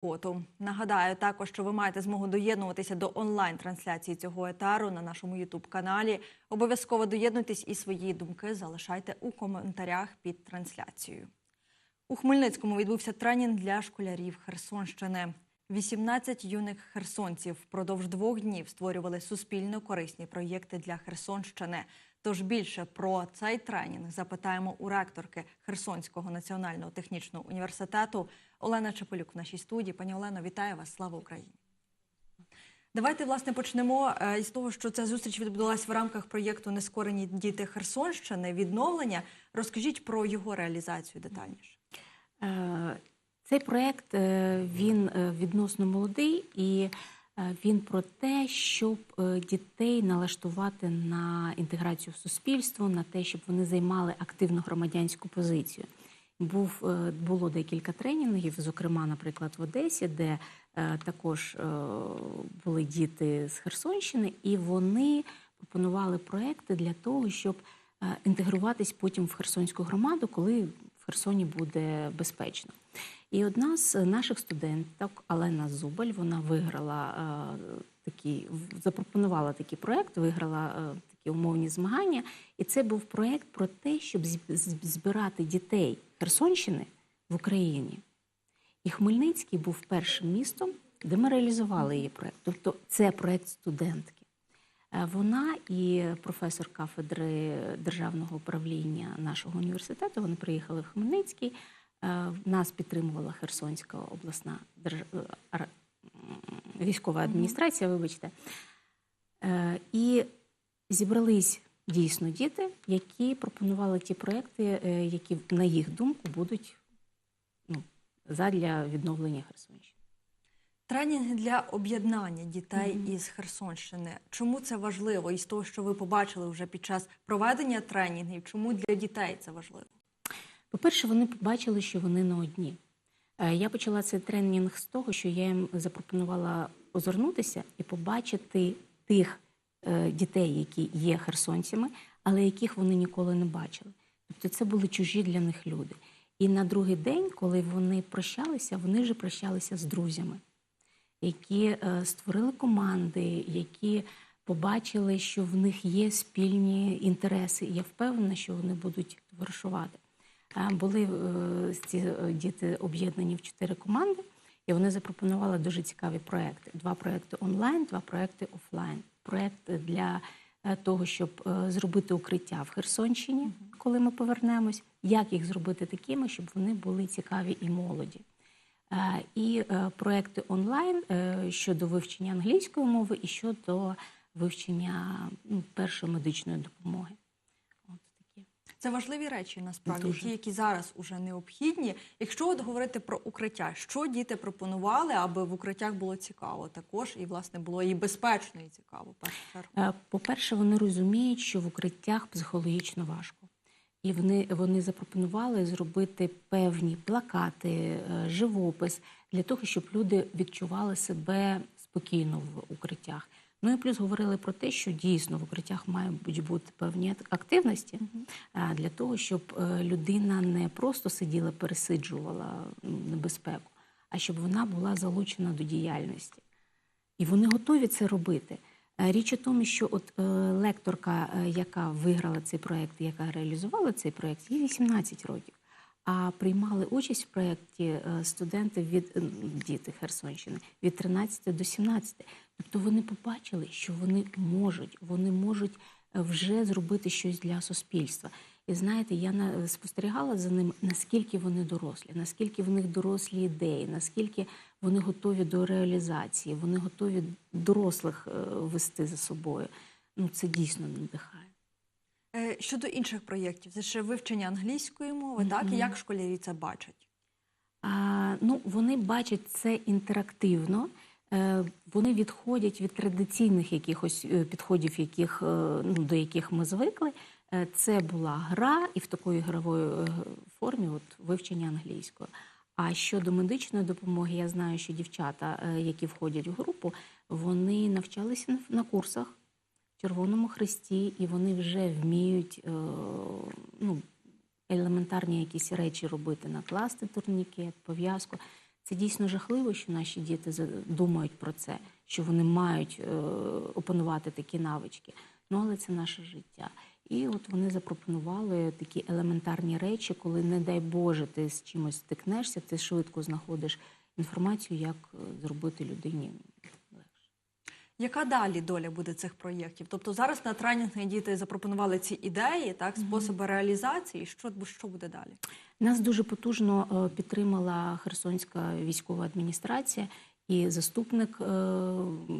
коту. Нагадаю також, що ви маєте змогу доєднуватися до онлайн-трансляції цього етару на нашому Ютуб-каналі. Обов'язково доєднуйтесь і свої думки залишайте у коментарях під трансляцією. У Хмельницькому відбувся тренінг для школярів Херсонщини. 18 юних херсонців впродовж двох днів створювали суспільно корисні проєкти для Херсонщини. Тож більше про цей тренінг запитаємо у ректорки Херсонського національного технічного університету Олена Чепелюк в нашій студії. Пані Олено, вітаю вас! Слава Україні! Давайте власне почнемо е, із того, що ця зустріч відбулася в рамках проєкту Нескорені діти Херсонщини. Відновлення. Розкажіть про його реалізацію детальніше. Е, Цей проєкт е, він відносно молодий і він про те, щоб е, дітей налаштувати на інтеграцію в суспільство, на те, щоб вони займали активну громадянську позицію. Був е, було декілька тренінгів, зокрема, наприклад, в Одесі, де е, також е, були діти з Херсонщини, і вони пропонували проекти для того, щоб е, інтегруватись потім в Херсонську громаду, коли в Херсоні буде безпечно. І одна з наших студенток, Алена Зубаль, вона виграла е, такий, запропонувала такий проект, виграла е, такі умовні змагання. І це був проект про те, щоб збирати дітей Херсонщини в Україні. І Хмельницький був першим містом, де ми реалізували її проект. Тобто це проект студентки. Е, Вона і професор кафедри державного управління нашого університету. Вони приїхали в Хмельницький. Е, Нас підтримувала Херсонська обласна держ... е, військова адміністрація, вибачте. Е, І зібрались дійсно діти, які пропонували ті проекти, які, на їх думку, будуть ну, задля відновлення Херсонщини. Тренінги для об'єднання дітей із Херсонщини. Чому це важливо? Із того, що ви побачили вже під час проведення тренінгів, чому для дітей це важливо? По-перше, вони побачили, що вони не одні. Е, Я почала цей тренінг з того, що я їм запропонувала озирнутися і побачити тих е, дітей, які є херсонцями, але яких вони ніколи не бачили. Тобто це були чужі для них люди. І на другий день, коли вони прощалися, вони вже прощалися з друзями, які е, створили команди, які побачили, що в них є спільні інтереси. Я впевнена, що вони будуть товаришувати. Були е, ці е, діти об'єднані в чотири команди, і вони запропонували дуже цікаві проекти: два проекти онлайн, два проекти офлайн. Проект для е, того, щоб зробити укриття в Херсонщині, коли ми повернемось, як їх зробити такими, щоб вони були цікаві і молоді. І проекти онлайн щодо вивчення англійської мови і щодо вивчення ну, першої медичної допомоги. Це важливі речі насправді, Дуже. ті, які зараз уже необхідні. Якщо от говорити про укриття, що діти пропонували, аби в укриттях було цікаво, також і власне було і безпечно, і цікаво. першу. Е, По-перше, вони розуміють, що в укриттях психологічно важко. І вони, вони запропонували зробити певні плакати, е, живопис для того, щоб люди відчували себе спокійно в укриттях. Ну і плюс говорили про те, що дійсно в укриттях мають бути певні активності для того, щоб е, людина не просто сиділа, пересиджувала небезпеку, а щоб вона була залучена до діяльності. І вони готові це робити. Е, Річ у тому, що от е, лекторка, яка виграла цей проект, яка реалізувала цей проект, їй 18 років. А приймали участь в проєкті е, студенти від е, діти Херсонщини від 13 до 17. Тобто вони побачили, що вони можуть, вони можуть е, вже зробити щось для суспільства. І знаєте, я спостерігала за ним, наскільки вони дорослі, наскільки в них дорослі ідеї, наскільки вони готові до реалізації, вони готові дорослих вести за собою. Ну це дійсно надихає. Е, Щодо інших проєктів, це ще вивчення англійської мови, так і як школярі це бачать? А, ну, вони бачать це інтерактивно. Е, Вони відходять від традиційних якихось е, підходів, яких, ну, до яких ми звикли. Це була гра, і в такої ігрової е, формі от, вивчення англійської. А щодо медичної допомоги, я знаю, що дівчата, які входять в групу, вони навчалися на- курсах Червоному Хресті, і вони вже вміють е, ну, елементарні якісь речі робити, накласти турнікет, пов'язку. Це дійсно жахливо, що наші діти думають про це, що вони мають е, опанувати такі навички. Ну, але це наше життя. І от вони запропонували такі елементарні речі, коли, не дай Боже, ти з чимось стикнешся, ти швидко знаходиш інформацію, як е, зробити людині. Яка далі доля буде цих проєктів? Тобто зараз на тренінги діти запропонували ці ідеї, так, способи реалізації. Що, що буде далі? Нас дуже потужно е, підтримала Херсонська військова адміністрація, і заступник е,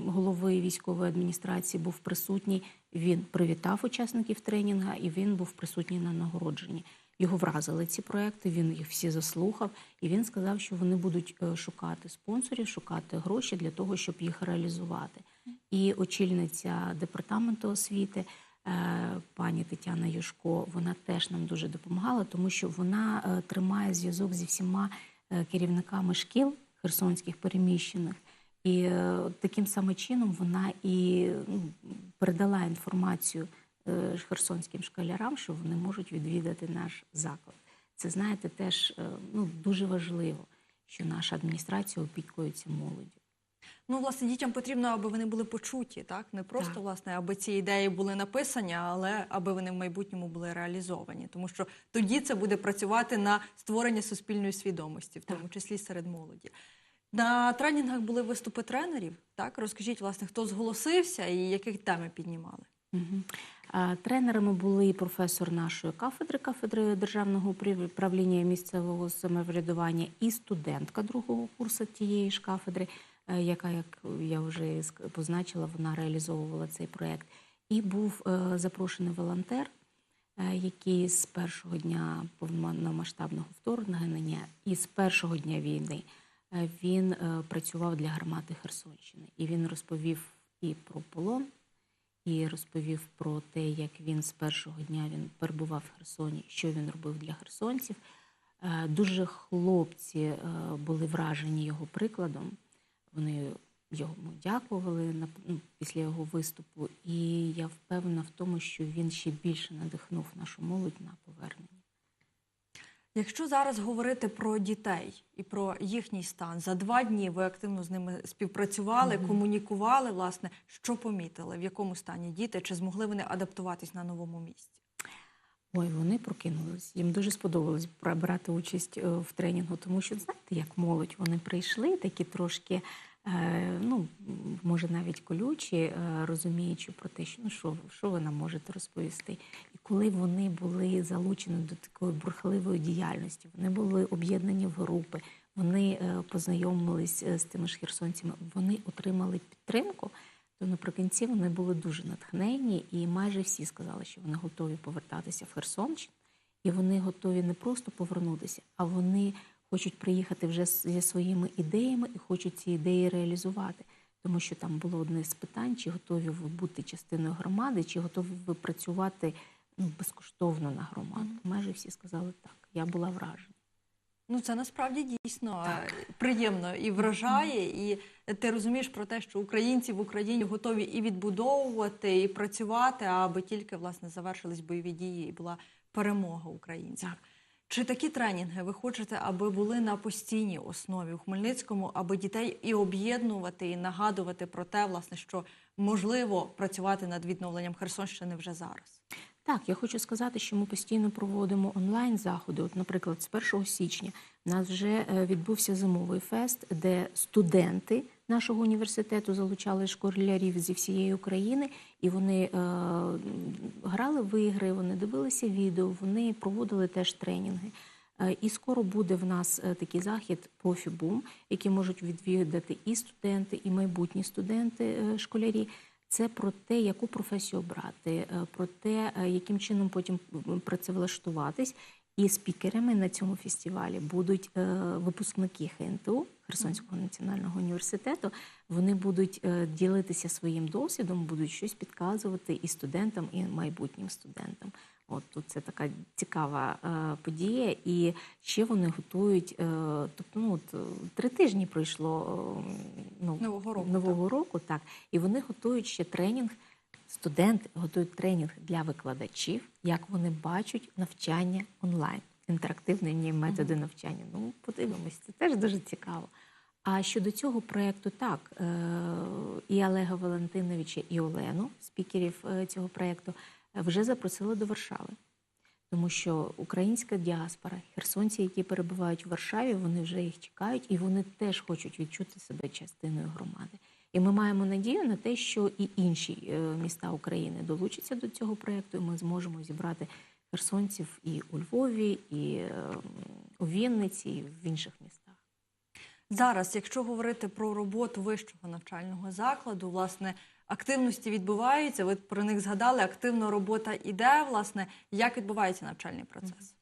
голови військової адміністрації був присутній. Він привітав учасників тренінга, і він був присутній на нагородженні. Його вразили ці проекти. Він їх всі заслухав, і він сказав, що вони будуть е, шукати спонсорів, шукати гроші для того, щоб їх реалізувати. І очільниця департаменту освіти е, пані Тетяна Юшко, вона теж нам дуже допомагала, тому що вона е, тримає зв'язок зі всіма е, керівниками шкіл херсонських переміщених. І таким самим чином вона і ну, передала інформацію херсонським школярам, що вони можуть відвідати наш заклад. Це знаєте, теж ну, дуже важливо, що наша адміністрація опікується молоддю. Ну, власне, дітям потрібно, аби вони були почуті, так не просто Так. власне, аби ці ідеї були написані, але аби вони в майбутньому були реалізовані. Тому що тоді це буде працювати на створення суспільної свідомості, в тому числі серед молоді. На тренінгах були виступи тренерів. Так розкажіть, власне, хто зголосився і які теми піднімали. А, Тренерами були і професор нашої кафедри, кафедри державного управ- управління місцевого самоврядування, і студентка другого курсу тієї ж кафедри, яка, як я вже позначила, вона реалізовувала цей проєкт. І був е, запрошений волонтер, е, який з першого дня повномасштабного вторгнення і з першого дня війни е, він е, працював для гармати Херсонщини. І він розповів і про полон, і розповів про те, як він з першого дня він перебував в Херсоні, що він робив для херсонців. Е, Дуже хлопці е, були вражені його прикладом. Вони йому дякували на- ну, після його виступу, і я впевнена в тому, що він ще більше надихнув нашу молодь на повернення. Якщо зараз говорити про дітей і про їхній стан, за два дні ви активно з ними співпрацювали, комунікували, власне, що помітили, в якому стані діти, чи змогли вони адаптуватись на новому місці? Ой, вони прокинулись. Їм дуже сподобалось бра- брати участь е, в тренінгу, тому що знаєте, як молодь, вони прийшли такі трошки, е, ну може навіть колючі, е, розуміючи про те, що ну що, що ви нам можете розповісти. І коли вони були залучені до такої бурхливої діяльності, вони були об'єднані в групи, вони познайомились з тими ж херсонцями, вони отримали підтримку то наприкінці вони були дуже натхнені, і майже всі сказали, що вони готові повертатися в Херсонщину, і вони готові не просто повернутися, а вони хочуть приїхати вже зі своїми ідеями і хочуть ці ідеї реалізувати. Тому що там було одне з питань, чи готові ви бути частиною громади, чи готові ви працювати ну, безкоштовно на громаду. Майже всі сказали так. Я була вражена. Ну це насправді дійсно е, приємно і вражає, і ти розумієш про те, що українці в Україні готові і відбудовувати, і працювати, аби тільки власне завершились бойові дії і була перемога українців. Так. Чи такі тренінги ви хочете, аби були на постійній основі у Хмельницькому, аби дітей і об'єднувати, і нагадувати про те, власне, що можливо працювати над відновленням Херсонщини вже зараз? Так, я хочу сказати, що ми постійно проводимо онлайн заходи. От, наприклад, з 1 січня в нас вже е, відбувся зимовий фест, де студенти нашого університету залучали школярів зі всієї України, і вони е, грали в ігри, вони дивилися відео, вони проводили теж тренінги. Е, І скоро буде в нас е, такий захід профібум, який можуть відвідати і студенти, і майбутні студенти, школярі. Це про те, яку професію обрати, е, про те, е, яким чином потім працевлаштуватись. І спікерами на цьому фестивалі будуть е, випускники ХНТУ Херсонського національного університету. Вони будуть е, ділитися своїм досвідом, будуть щось підказувати і студентам, і майбутнім студентам. От тут це така цікава е, подія, і ще вони готують. Е, тобто, ну от е, три тижні пройшло е, ну, Нового року, нового року, так і вони готують ще тренінг. Студенти готують тренінг для викладачів, як вони бачать навчання онлайн. інтерактивні методи навчання. Ну, подивимось, це теж дуже цікаво. А щодо цього проєкту, так, е, і Олега Валентиновича, і Олену, спікерів е, цього проєкту, вже запросили до Варшави. Тому що українська діаспора, херсонці, які перебувають в Варшаві, вони вже їх чекають, і вони теж хочуть відчути себе частиною громади. І ми маємо надію на те, що і інші е, міста України долучаться до цього проєкту, і ми зможемо зібрати херсонців і у Львові, і е, у Вінниці, і в інших містах. Зараз, якщо говорити про роботу вищого навчального закладу, власне, активності відбуваються. Ви про них згадали. Активно робота іде. Власне, як відбувається навчальний процес?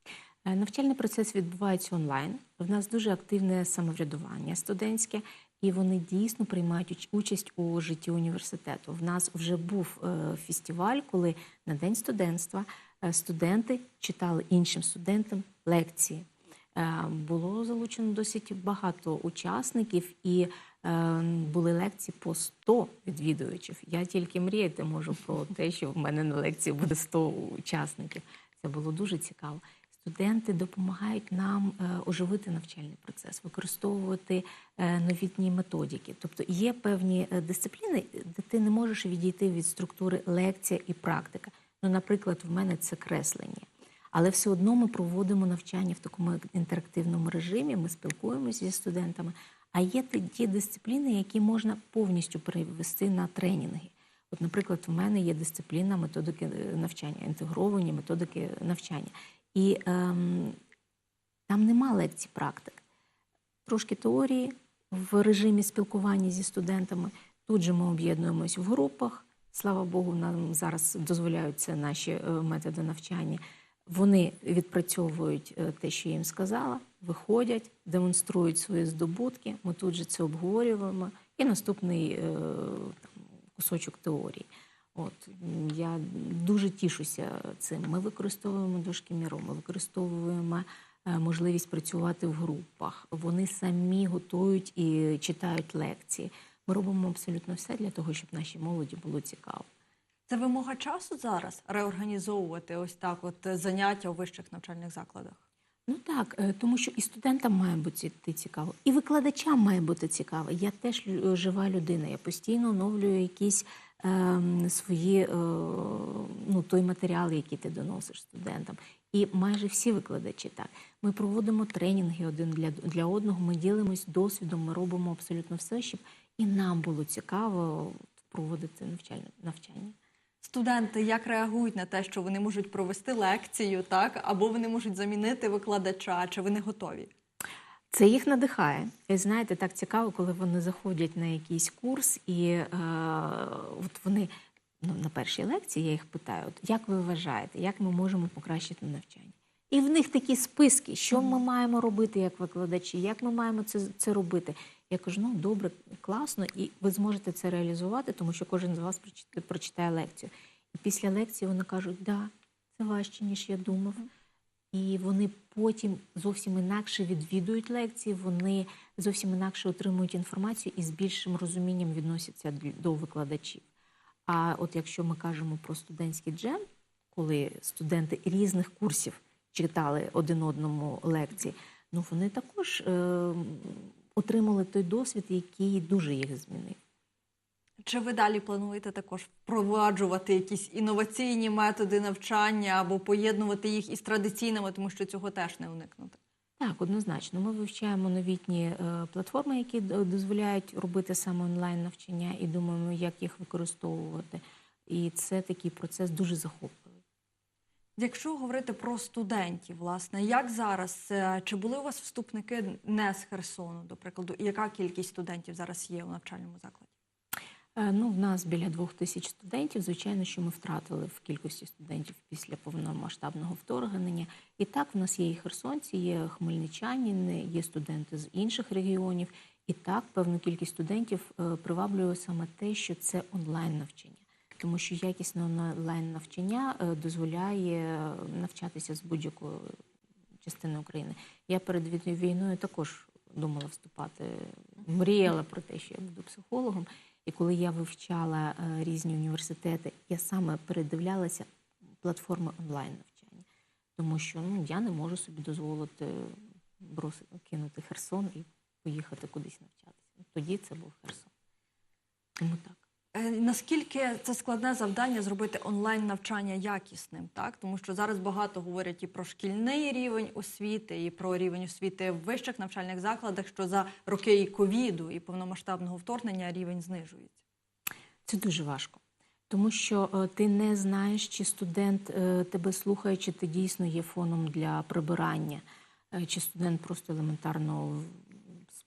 Е, Навчальний процес відбувається онлайн. В нас дуже активне самоврядування студентське, і вони дійсно приймають участь у житті університету. В нас вже був е, фестиваль, коли на день студентства е, студенти читали іншим студентам лекції. Е, Було залучено досить багато учасників, і е, були лекції по 100 відвідувачів. Я тільки мріяти можу про те, що в мене на лекції буде 100 учасників. Це було дуже цікаво. Студенти допомагають нам е, оживити навчальний процес, використовувати новітні методики. Тобто є певні дисципліни, де ти не можеш відійти від структури лекція і практика. Ну, наприклад, в мене це креслення. Але все одно ми проводимо навчання в такому інтерактивному режимі, ми спілкуємося зі студентами. А є ті- дисципліни, які можна повністю перевести на тренінги. От, наприклад, в мене є дисципліна методики е, навчання, інтегровані методики навчання. І ем, там нема лекцій практик. Трошки теорії в режимі спілкування зі студентами. Тут же ми об'єднуємось в групах. Слава Богу, нам зараз дозволяють це наші е, методи навчання. Вони відпрацьовують е, те, що я їм сказала, виходять, демонструють свої здобутки. Ми тут же це обговорюємо. І наступний е, там, кусочок теорії. От я дуже тішуся цим. Ми використовуємо дошки Міро, ми використовуємо е, можливість працювати в групах. Вони самі готують і читають лекції. Ми робимо абсолютно все для того, щоб нашій молоді було цікаво. Це вимога часу зараз реорганізовувати ось так, от е, заняття у вищих навчальних закладах. Ну так, е, тому що і студентам має бути цікаво, і викладачам має бути цікаво. Я теж лю- жива людина. Я постійно оновлюю якісь ем, свої е, ну, той матеріал, який ти доносиш студентам. І майже всі викладачі так. Ми проводимо тренінги один для, для одного, ми ділимось досвідом, ми робимо абсолютно все, щоб і нам було цікаво проводити навчальне навчання. Студенти як реагують на те, що вони можуть провести лекцію, так або вони можуть замінити викладача, чи вони готові? Це їх надихає. І знаєте, так цікаво, коли вони заходять на якийсь курс, і е, от вони ну, на першій лекції я їх питаю: от, як ви вважаєте, як ми можемо покращити навчання? І в них такі списки, що ми маємо робити як викладачі, як ми маємо це, це робити. Я кажу, ну добре, класно, і ви зможете це реалізувати, тому що кожен з вас прочитає лекцію. І після лекції вони кажуть, да, це важче, ніж я думав. І вони потім зовсім інакше відвідують лекції, вони зовсім інакше отримують інформацію і з більшим розумінням відносяться до викладачів. А от якщо ми кажемо про студентський джем, коли студенти різних курсів читали один одному лекції, ну вони також е, отримали той досвід, який дуже їх змінив. Чи ви далі плануєте також впроваджувати якісь інноваційні методи навчання або поєднувати їх із традиційними, тому що цього теж не уникнути? Так, однозначно. Ми вивчаємо новітні е, платформи, які дозволяють робити саме онлайн навчання, і думаємо, як їх використовувати. І це такий процес дуже захопливий. Якщо говорити про студентів, власне, як зараз е, чи були у вас вступники не з Херсону, до прикладу, яка кількість студентів зараз є у навчальному закладі? Е, Ну, в нас біля двох тисяч студентів. Звичайно, що ми втратили в кількості студентів після повномасштабного вторгнення. І так, в нас є і херсонці, є хмельничані, є студенти з інших регіонів. І так, певну кількість студентів е, приваблює саме те, що це онлайн навчання. Тому що якісне онлайн навчання е, дозволяє навчатися з будь-якої частини України. Я перед війною також думала вступати, мріяла про те, що я буду психологом. І коли я вивчала е, різні університети, я саме передивлялася платформи онлайн навчання. тому що ну, я не можу собі дозволити кинути Херсон і поїхати кудись навчатися. Тоді це був Херсон. Тому так. Е, Наскільки це складне завдання зробити онлайн навчання якісним, так тому що зараз багато говорять і про шкільний рівень освіти, і про рівень освіти в вищих навчальних закладах, що за роки ковіду, і повномасштабного вторгнення рівень знижується. Це дуже важко. Тому що е, ти не знаєш, чи студент е, тебе слухає, чи ти дійсно є фоном для прибирання, чи студент просто елементарно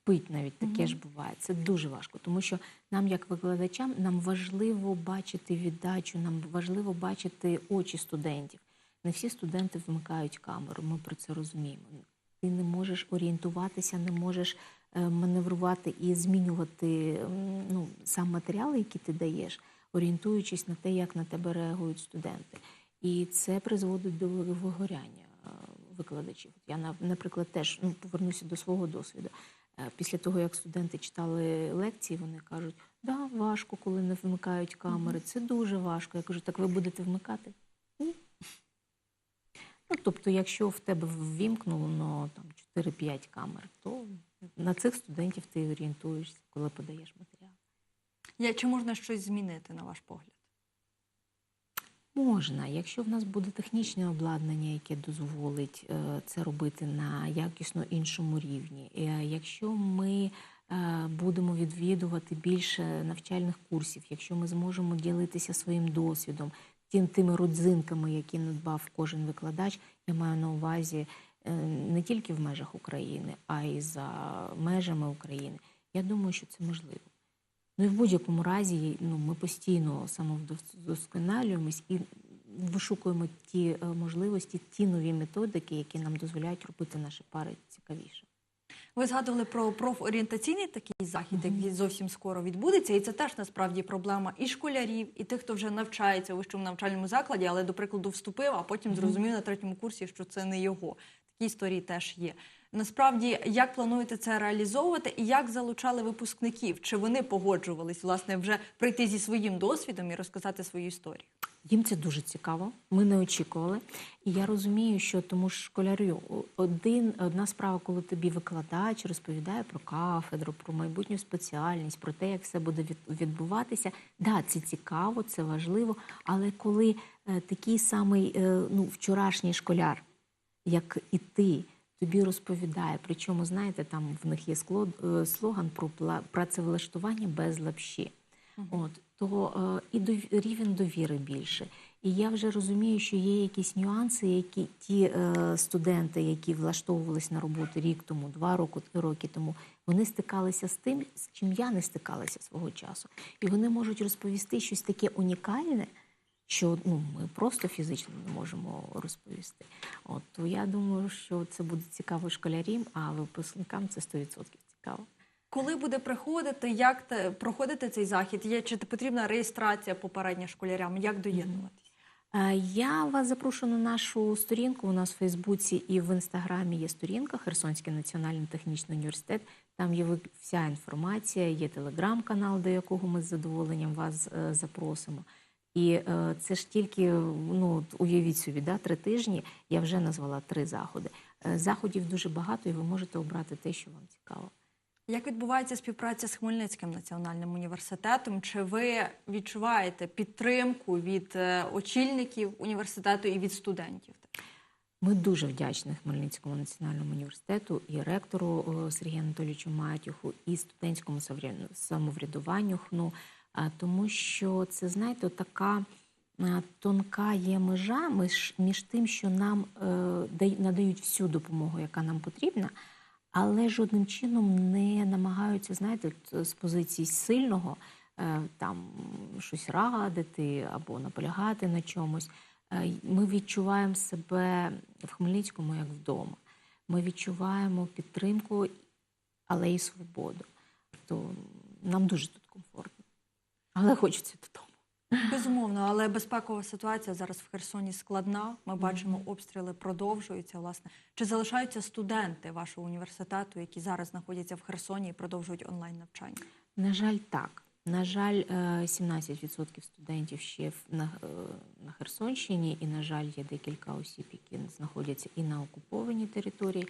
спить навіть таке ж буває. Це дуже важко, тому що нам, як викладачам, нам важливо бачити віддачу, нам важливо бачити очі студентів. Не всі студенти вмикають камеру, ми про це розуміємо. Ти не можеш орієнтуватися, не можеш е, маневрувати і змінювати ну, сам матеріал, який ти даєш, орієнтуючись на те, як на тебе реагують студенти. І це призводить до вигоряння е, викладачів. Я, наприклад, теж ну, повернуся до свого досвіду. Е, Після того, як студенти читали лекції, вони кажуть, да, важко, коли не вмикають камери. Це дуже важко. Я кажу, так ви будете вмикати? Ні. Ну, тобто, якщо в тебе ввімкнуло ну, 4-5 камер, то на цих студентів ти орієнтуєшся, коли подаєш матеріал. Чи можна щось змінити, на ваш погляд? Можна, якщо в нас буде технічне обладнання, яке дозволить е, це робити на якісно іншому рівні. Е, Якщо ми е, будемо відвідувати більше навчальних курсів, якщо ми зможемо ділитися своїм досвідом, тим тими родзинками, які надбав кожен викладач, я маю на увазі не тільки в межах України, а й за межами України. Я думаю, що це можливо. Ну і в будь-якому разі ну, ми постійно самовдосконалюємось і вишукуємо ті е, можливості, ті нові методики, які нам дозволяють робити наші пари цікавіше. Ви згадували про профорієнтаційний такий захід, який зовсім скоро відбудеться, і це теж насправді проблема і школярів, і тих, хто вже навчається у вищому навчальному закладі, але, до прикладу, вступив, а потім зрозумів на третьому курсі, що це не його. Такі історії теж є. Насправді, як плануєте це реалізовувати, і як залучали випускників? Чи вони погоджувались власне вже прийти зі своїм досвідом і розказати свою історію? Їм це дуже цікаво. Ми не очікували. І я розумію, що тому ж школярю один одна справа, коли тобі викладач розповідає про кафедру, про майбутню спеціальність, про те, як все буде відбуватися. Да, це цікаво, це важливо. Але коли е, такий самий е, ну, вчорашній школяр, як і ти, тобі розповідає, причому знаєте, там в них є е, слоган про працевлаштування без лапші. От то е, і дов- рівень довіри більше. І я вже розумію, що є якісь нюанси, які ті е, студенти, які влаштовувалися на роботу рік тому, два роки, роки тому, вони стикалися з тим, з чим я не стикалася свого часу. І вони можуть розповісти щось таке унікальне, що ну, ми просто фізично не можемо розповісти. От то я думаю, що це буде цікаво школярам, а випускникам це 100% цікаво. Коли буде приходити, як те, проходити цей захід? Є чи потрібна реєстрація попередня школярям? Як доєднуватись? Е, Я вас запрошую на нашу сторінку. У нас в Фейсбуці і в інстаграмі є сторінка Херсонський національний технічний університет. Там є вся інформація, є телеграм-канал, до якого ми з задоволенням вас е, запросимо. І е, це ж тільки ну уявіть собі, да, три тижні. Я вже назвала три заходи. Е, Заходів дуже багато, і ви можете обрати те, що вам цікаво. Як відбувається співпраця з Хмельницьким національним університетом? Чи ви відчуваєте підтримку від е, очільників університету і від студентів? Ми дуже вдячні Хмельницькому національному університету і ректору е, Сергію Анатолійовичу Матюху, і студентському самовря- самоврядуванню ХНУ, тому що це, знаєте, така е, тонка є межа між, між тим, що нам е, надають всю допомогу, яка нам потрібна, але жодним чином не намагаються, знаєте, з позиції сильного е, там щось радити або наполягати на чомусь. Е, Ми відчуваємо себе в Хмельницькому як вдома. Ми відчуваємо підтримку, але і свободу. То нам дуже тут комфортно. Але хочеться додому. Безумовно, але безпекова ситуація зараз в Херсоні складна. Ми бачимо, обстріли продовжуються. Власне, чи залишаються студенти вашого університету, які зараз знаходяться в Херсоні і продовжують онлайн навчання? На жаль, так. На жаль, е, 17% студентів ще на, е, на Херсонщині, і, на жаль, є декілька осіб, які знаходяться і на окупованій території.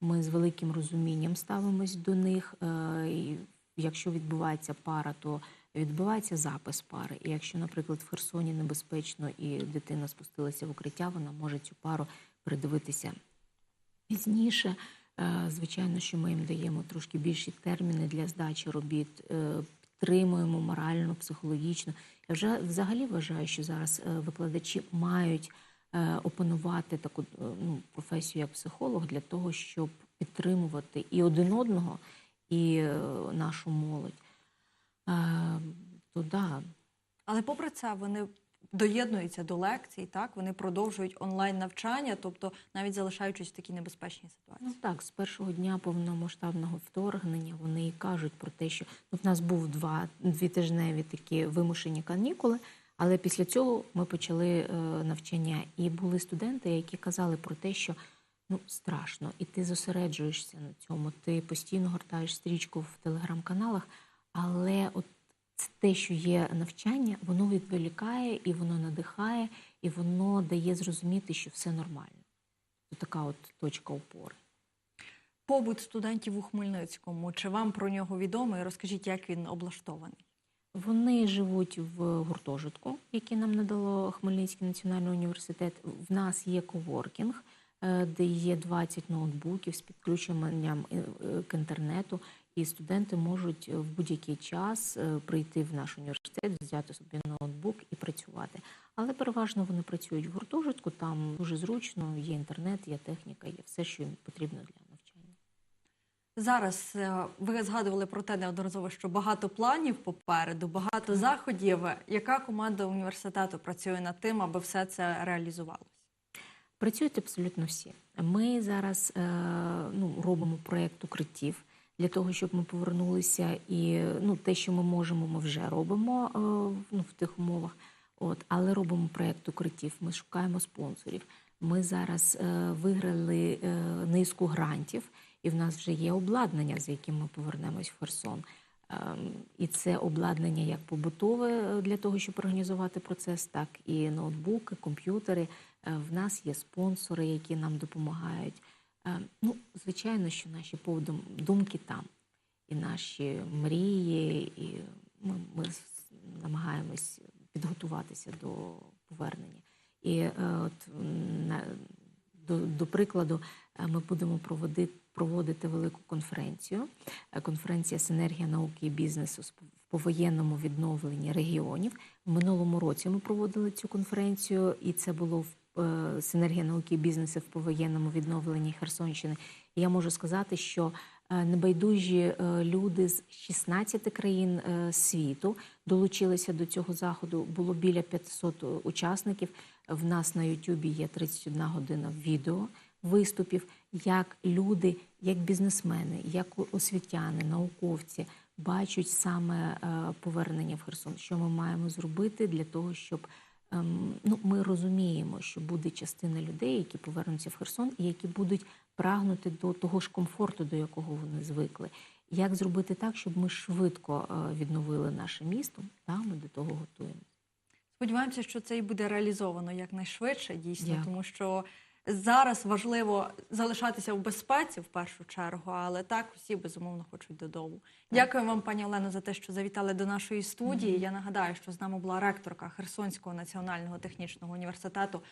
Ми з великим розумінням ставимось до них. Е, і Якщо відбувається пара, то відбувається запис пари. І якщо, наприклад, в Херсоні небезпечно і дитина спустилася в укриття, вона може цю пару передивитися пізніше. Е, Звичайно, що ми їм даємо трошки більші терміни для здачі робіт, е, підтримуємо морально, психологічно. Я вже взагалі вважаю, що зараз е, викладачі мають опанувати таку ну, професію як психолог для того, щоб підтримувати і один одного, і нашу молодь. Е, То да, Але попри це вони доєднуються до лекцій, так вони продовжують онлайн навчання, тобто навіть залишаючись в такій небезпечній ситуації. Ну так, з першого дня повномасштабного вторгнення вони і кажуть про те, що ну, в нас був два двітижневі такі вимушені канікули, але після цього ми почали е, навчання. І були студенти, які казали про те, що ну страшно, і ти зосереджуєшся на цьому. Ти постійно гортаєш стрічку в телеграм-каналах, але от те, що є навчання, воно відволікає і воно надихає, і воно дає зрозуміти, що все нормально. Це така от точка опори. Побут студентів у Хмельницькому. Чи вам про нього відомо? І розкажіть, як він облаштований? Вони живуть в гуртожитку, який нам надало Хмельницький національний університет. В нас є коворкінг, е, де є 20 ноутбуків з підключенням е, е, к інтернету, і студенти можуть в будь-який час е, прийти в наш університет, взяти собі ноутбук і працювати. Але переважно вони працюють в гуртожитку, там дуже зручно, є інтернет, є техніка, є все, що їм потрібно для навчання. Зараз е, ви згадували про те неодноразово, що багато планів попереду, багато заходів. Яка команда університету працює над тим, аби все це реалізувалося? Працюють абсолютно всі. Ми зараз е, ну, робимо проєкт укриттів для того, щоб ми повернулися, і ну, те, що ми можемо, ми вже робимо е, ну, в тих умовах. От, але робимо проєкт укриттів. Ми шукаємо спонсорів. Ми зараз е, виграли е, низку грантів, і в нас вже є обладнання, з яким ми повернемось в Херсон. Ем, І це обладнання як побутове е, для того, щоб організувати процес, так і ноутбуки, комп'ютери. Е, В нас є спонсори, які нам допомагають. Е, Ну, звичайно, що наші думки там, і наші мрії, і ми, ми намагаємось підготуватися до повернення. І е, от до, до прикладу, е, ми будемо проводити, проводити велику конференцію. Конференція Синергія науки і бізнесу в повоєнному відновленні регіонів. В минулому році ми проводили цю конференцію, і це було в синергія науки і бізнесу в повоєнному відновленні Херсонщини. Я можу сказати, що е, небайдужі е, люди з 16 країн е, світу долучилися до цього заходу. Було біля 500 учасників. В нас на Ютубі є 31 година відео виступів, як люди, як бізнесмени, як освітяни, науковці бачать саме е, повернення в Херсон. Що ми маємо зробити для того, щоб ну, ми розуміємо, що буде частина людей, які повернуться в Херсон, і які будуть прагнути до того ж комфорту, до якого вони звикли. Як зробити так, щоб ми швидко е, відновили наше місто? Та ми до того готуємося. Сподіваємося, що це і буде реалізовано якнайшвидше, дійсно, Дякую. тому що зараз важливо залишатися в безпеці в першу чергу, але так усі безумовно хочуть додому. Дякую вам, пані Олено, за те, що завітали до нашої студії. Я нагадаю, що з нами була ректорка Херсонського національного технічного університету